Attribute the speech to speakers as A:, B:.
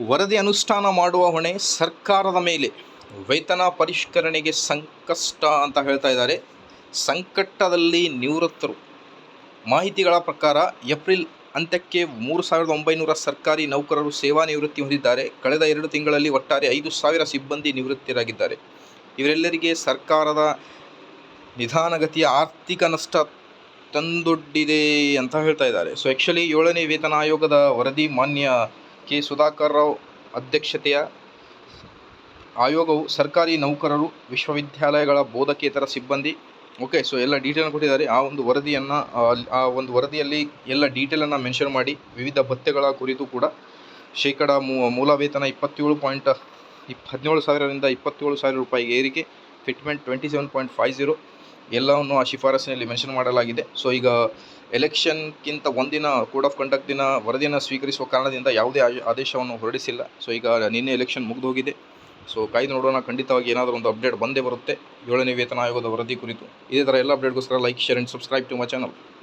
A: ವರದಿ ಅನುಷ್ಠಾನ ಮಾಡುವ ಹೊಣೆ ಸರ್ಕಾರದ ಮೇಲೆ. ವೇತನ ಪರಿಷ್ಕರಣೆಗೆ ಸಂಕಷ್ಟ ಅಂತ ಹೇಳ್ತಾ ಇದ್ದಾರೆ. ಸಂಕಟದಲ್ಲಿ ನಿವೃತ್ತರು. ಮಾಹಿತಿಗಳ ಪ್ರಕಾರ ಏಪ್ರಿಲ್ ಅಂತ್ಯಕ್ಕೆ ಮೂರು ಸಾವಿರದ ಒಂಬೈನೂರ ಸರ್ಕಾರಿ ನೌಕರರು ಸೇವಾ ನಿವೃತ್ತಿ ಹೊಂದಿದ್ದಾರೆ. ಕಳೆದ ಎರಡು ತಿಂಗಳಲ್ಲಿ ಒಟ್ಟಾರೆ ಐದು ಸಾವಿರ ಸಿಬ್ಬಂದಿ ನಿವೃತ್ತರಾಗಿದ್ದಾರೆ. ಇವರೆಲ್ಲರಿಗೆ ಸರ್ಕಾರದ ನಿಧಾನಗತಿಯ ಆರ್ಥಿಕ ನಷ್ಟ ತಂದೊಡ್ಡಿದೆ ಅಂತ ಹೇಳ್ತಾ ಇದ್ದಾರೆ. ಸೊ ಆ್ಯಕ್ಚುಲಿ ಏಳನೇ ವೇತನ ಆಯೋಗದ ವರದಿ ಮಾನ್ಯ ಕೆ. ಸುಧಾಕರ್ ರಾವ್ ಅಧ್ಯಕ್ಷತೆಯ ಆಯೋಗವು ಸರ್ಕಾರಿ ನೌಕರರು ವಿಶ್ವವಿದ್ಯಾಲಯಗಳ ಬೋಧಕೇತರ ಸಿಬ್ಬಂದಿ. ಓಕೆ, ಸೊ ಎಲ್ಲ ಡೀಟೇಲ್ ಕೊಟ್ಟಿದ್ದಾರೆ. ಆ ಒಂದು ವರದಿಯನ್ನು, ಆ ಒಂದು ವರದಿಯಲ್ಲಿ ಎಲ್ಲ ಡೀಟೇಲನ್ನು ಮೆನ್ಷನ್ ಮಾಡಿ ವಿವಿಧ ಭತ್ಯೆಗಳ ಕುರಿತು ಕೂಡ ಶೇಕಡ ಮೂಲ ವೇತನ ಇಪ್ಪತ್ತೇಳು ಪಾಯಿಂಟ್ ಇಪ್ ಹದಿನೇಳು ಸಾವಿರದಿಂದ ಇಪ್ಪತ್ತೇಳು ಸಾವಿರ ರೂಪಾಯಿಗೆ ಏರಿಕೆ. Fitment twenty seven point five zero ಎಲ್ಲವನ್ನು ಆ ಶಿಫಾರಸಿನಲ್ಲಿ ಮೆನ್ಷನ್ ಮಾಡಲಾಗಿದೆ. ಸೊ ಈಗ ಎಲೆಕ್ಷನ್ಗಿಂತ ಒಂದಿನ ಕೋಡ್ ಆಫ್ ಕಂಡಕ್ಟ್ ದಿನ ವರದಿಯನ್ನು ಸ್ವೀಕರಿಸುವ ಕಾರಣದಿಂದ ಯಾವುದೇ ಆದೇಶವನ್ನು ಹೊರಡಿಸಿಲ್ಲ. ಸೊ ಈಗ ನಿನ್ನೆ ಎಲೆಕ್ಷನ್ ಮುಗಿದು ಹೋಗಿದೆ ಸೊ ಕಾಯ್ದು ನೋಡೋಣ. ಖಂಡಿತವಾಗಿ ಏನಾದರೂ ಒಂದು ಅಪ್ಡೇಟ್ ಬಂದೇ ಬರುತ್ತೆ. ಏಳನೇ ವೇತನ ಆಯೋಗದ ವರದಿ ಕುರಿತು. ಇದೇ ಥರ ಎಲ್ಲ ಅಪ್ಡೇಟ್ಗೋಸ್ಕರ like share and subscribe to my channel